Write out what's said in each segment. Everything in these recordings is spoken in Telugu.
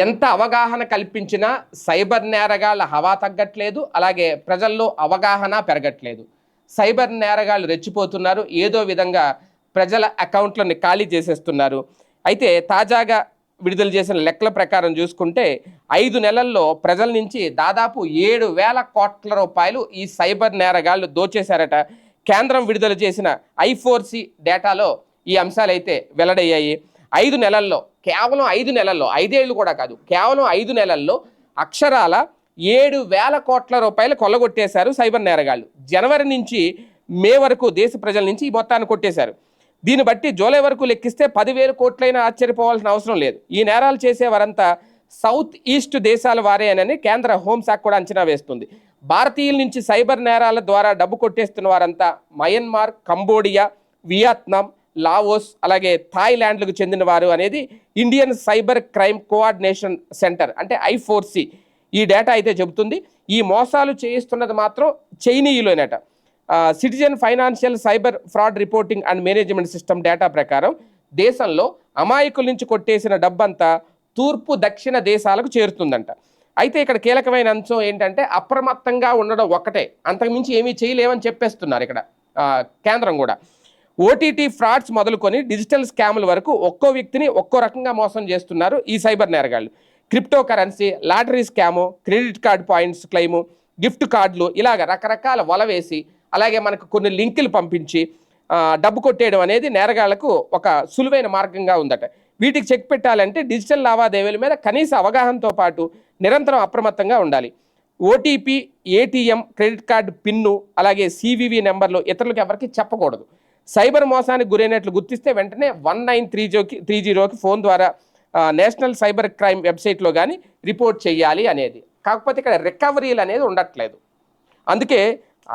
ఎంత అవగాహన కల్పించినా సైబర్ నేరగాళ్ళ హవా తగ్గట్లేదు అలాగే ప్రజల్లో అవగాహన పెరగట్లేదు. సైబర్ నేరగాళ్ళు రెచ్చిపోతున్నారు ఏదో విధంగా ప్రజల అకౌంట్లను ఖాళీ చేసేస్తున్నారు. అయితే తాజాగా విడుదల చేసిన లెక్కల ప్రకారం చూసుకుంటే ఐదు నెలల్లో ప్రజల నుంచి దాదాపు ఏడు వేల కోట్ల రూపాయలు ఈ సైబర్ నేరగాళ్ళు దోచేశారట. కేంద్రం విడుదల చేసిన ఐఫోర్సి డేటాలో ఈ అంశాలైతే వెల్లడయ్యాయి. ఐదు నెలల్లో కేవలం ఐదు నెలల్లో ఐదేళ్ళు కూడా కాదు కేవలం ఐదు నెలల్లో అక్షరాల ఏడు వేల కోట్ల రూపాయలు కొల్లగొట్టేశారు సైబర్ నేరగాళ్ళు. జనవరి నుంచి మే వరకు దేశ ప్రజల నుంచి ఈ మొత్తాన్ని కొట్టేశారు. దీన్ని బట్టి జూలై వరకు లెక్కిస్తే పదివేల కోట్లైనా ఆశ్చర్యపోవాల్సిన అవసరం లేదు. ఈ నేరాలు చేసేవారంతా సౌత్ ఈస్ట్ దేశాల వారేనని కేంద్ర హోంశాఖ కూడా అంచనా వేస్తుంది. భారతీయుల నుంచి సైబర్ నేరాల ద్వారా డబ్బు కొట్టేస్తున్న వారంతా మయన్మార్ కంబోడియా వియత్నాం లావోస్ అలాగే థాయిలాండ్లకు చెందిన వారు అనేది Indian cyber crime coordination centre అంటే ఐఫోర్సీ ఈ డేటా అయితే చెబుతుంది. ఈ మోసాలు చేయిస్తున్నది మాత్రం చైనీయులోనట. Citizen financial cyber fraud reporting and management system data ప్రకారం దేశంలో అమాయకుల నుంచి కొట్టేసిన డబ్బంతా తూర్పు దక్షిణ దేశాలకు చేరుతుందంట. అయితే ఇక్కడ కీలకమైన అంశం ఏంటంటే అప్రమత్తంగా ఉండడం ఒక్కటే. అంతకుమించి ఏమీ చేయలేమని చెప్పేస్తున్నారు ఇక్కడ కేంద్రం కూడా. ఓటీటీ ఫ్రాడ్స్ మొదలుకొని డిజిటల్ స్కాముల వరకు ఒక్కో వ్యక్తిని ఒక్కో రకంగా మోసం చేస్తున్నారు ఈ cyber నేరగాళ్ళు. Crypto currency lottery scam credit card points claim gift కార్డులు ఇలాగ రకరకాల వల వేసి అలాగే మనకు కొన్ని లింకులు పంపించి డబ్బు కొట్టేయడం అనేది నేరగాళ్ళకు ఒక సులువైన మార్గంగా ఉందట. వీటికి చెక్ పెట్టాలంటే డిజిటల్ లావాదేవీల మీద కనీస అవగాహనతో పాటు నిరంతరం అప్రమత్తంగా ఉండాలి. OTP ATM credit card pin అలాగే సివివి నెంబర్లు ఇతరులకు ఎవరికి చెప్పకూడదు. సైబర్ మోసానికి గురైనట్లు గుర్తిస్తే వెంటనే వన్ నైన్ త్రీ జీరోకి త్రీ జీరోకి ఫోన్ ద్వారా నేషనల్ సైబర్ క్రైమ్ వెబ్సైట్లో కానీ రిపోర్ట్ చేయాలి అనేది. కాకపోతే ఇక్కడ రికవరీలు అనేది ఉండట్లేదు. అందుకే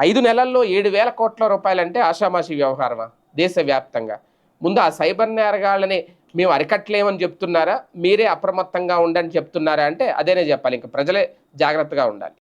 ఐదు నెలల్లో ఏడు వేల కోట్ల రూపాయలంటే ఆషామాషి వ్యవహారమా? దేశవ్యాప్తంగా. ముందు ఆ సైబర్ నేరగాళ్ళని మేము అరికట్టలేమని చెప్తున్నారా? మీరే అప్రమత్తంగా ఉండని చెప్తున్నారా అంటే అదేనే చెప్పాలి. ఇంకా ప్రజలే జాగ్రత్తగా ఉండాలి.